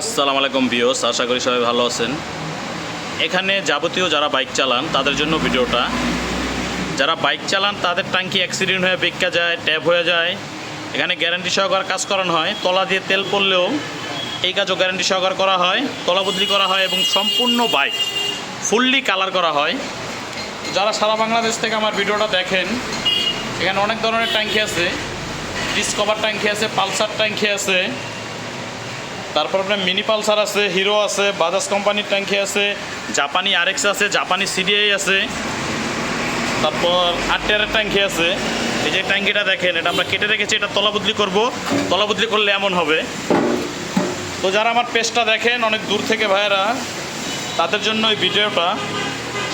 আসসালামু আলাইকুম বিওস আশা করি সবাই ভালো আছেন। এখানে যাবতীয় যারা বাইক চালান, তাদের জন্য ভিডিওটা। যারা বাইক চালান, তাদের ট্যাঙ্কি অ্যাক্সিডেন্ট হয়ে বেঁকা যায়, ট্যাপ হয়ে যায়। এখানে গ্যারান্টি সহকার কাজ করানো হয়। তলা দিয়ে তেল পড়লেও এই কাজও গ্যারান্টি সহকার করা হয়। তলা বদলি করা হয় এবং সম্পূর্ণ বাইক ফুললি কালার করা হয়। যারা সারা বাংলাদেশ থেকে আমার ভিডিওটা দেখেন, এখানে অনেক ধরনের ট্যাঙ্কি আছে। ডিসকভার ট্যাঙ্কি আছে, পালসার ট্যাঙ্কি আছে। তারপর আপনার মিনি পালসার আছে, হিরো আছে, বাজাজ কোম্পানির ট্যাঙ্কি আছে, জাপানি আরএক্স আছে, জাপানি সিডিআই আছে। তারপর আটটিয়ারের ট্যাঙ্কি আছে। এই যে ট্যাঙ্কিটা দেখেন, এটা আমরা কেটে রেখেছি, এটা তলা বদলি করব। তলা বদলি করলে এমন হবে। তো যারা আমার পেজটা দেখেন, অনেক দূর থেকে ভাইয়েরা, তাদের জন্য এই ভিডিওটা।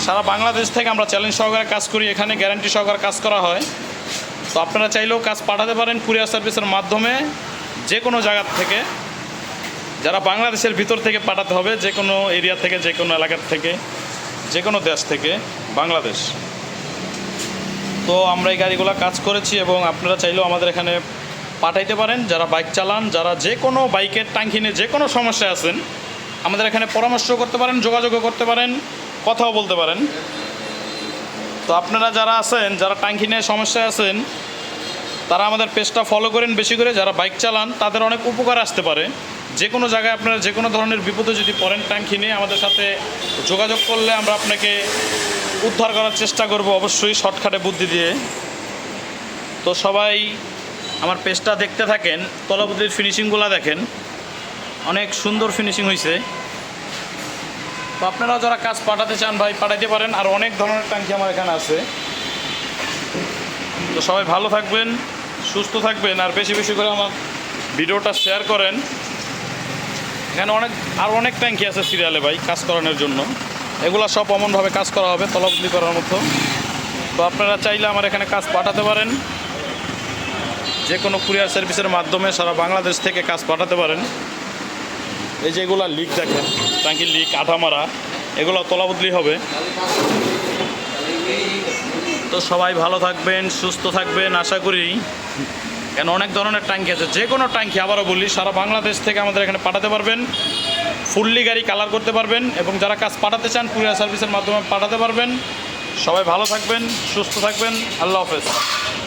সারা বাংলাদেশ থেকে আমরা চ্যালেঞ্জ সহকারে কাজ করি, এখানে গ্যারান্টি সহকারে কাজ করা হয়। তো আপনারা চাইলেও কাজ পাঠাতে পারেন কুরিয়ার সার্ভিসের মাধ্যমে যে কোনো জায়গার থেকে। যারা বাংলাদেশের ভিতর থেকে পাঠাতে হবে, যে কোনো এরিয়া থেকে, যে কোনো এলাকার থেকে, যে কোনো দেশ থেকে, বাংলাদেশ। তো আমরা এই গাড়িগুলো কাজ করেছি এবং আপনারা চাইলেও আমাদের এখানে পাঠাইতে পারেন। যারা বাইক চালান, যারা যে কোনো বাইকের ট্যাঙ্কি নিয়ে যে কোনো সমস্যায় আছেন, আমাদের এখানে পরামর্শ করতে পারেন, যোগাযোগও করতে পারেন, কথাও বলতে পারেন। তো আপনারা যারা আছেন, যারা ট্যাঙ্কি নিয়ে সমস্যায় আছেন, তারা আমাদের পেজটা ফলো করেন বেশি করে। যারা বাইক চালান, তাদের অনেক উপকার আসতে পারে। যে কোনো জায়গায় আপনারা যে কোনো ধরনের বিপদে যদি পড়েন ট্যাঙ্কি নিয়ে আমাদের সাথে যোগাযোগ করলে আমরা আপনাকে উদ্ধার করার চেষ্টা করব অবশ্যই শর্টকাটে বুদ্ধি দিয়ে। তো সবাই আমার পেজটা দেখতে থাকেন তলাবুদ্দির ফিনিশিংগুলো দেখেন। অনেক সুন্দর ফিনিশিং হয়েছে তো আপনারা যারা কাজ পাঠাতে চান ভাই, পাঠাইতে পারেন। আর অনেক ধরনের ট্যাঙ্কি আমার এখানে আছে। তো সবাই ভালো থাকবেন, সুস্থ থাকবেন, আর বেশি বেশি করে আমার ভিডিওটা শেয়ার করেন। এখানে অনেক, আর অনেক ট্যাঙ্কি আছে সিরিয়ালে ভাই, কাজ করানোর জন্য। এগুলো সব অমনভাবে কাজ করা হবে তলবদি করার মতো। তো আপনারা চাইলে আমার এখানে কাজ পাঠাতে পারেন। যে কোনো কুরিয়ার সার্ভিসের মাধ্যমে সারা বাংলাদেশ থেকে কাজ পাঠাতে পারেন। এই যে এগুলা লিক দেখেন ট্যাঙ্কি লিক আঠা মারা এগুলো তলাবদলি হবে। তো সবাই ভালো থাকবেন, সুস্থ থাকবেন, আশা করি। কেন অনেক ধরনের ট্যাঙ্কি আছে, যে কোনো ট্যাঙ্কি আবারও বলি, সারা বাংলাদেশ থেকে আমাদের এখানে পাঠাতে পারবেন, ফুললি গাড়ি কালার করতে পারবেন, এবং যারা কাজ পাঠাতে চান, কুরিয়ার সার্ভিসের মাধ্যমে পাঠাতে পারবেন। সবাই ভালো থাকবেন, সুস্থ থাকবেন, আল্লাহ হাফেজ।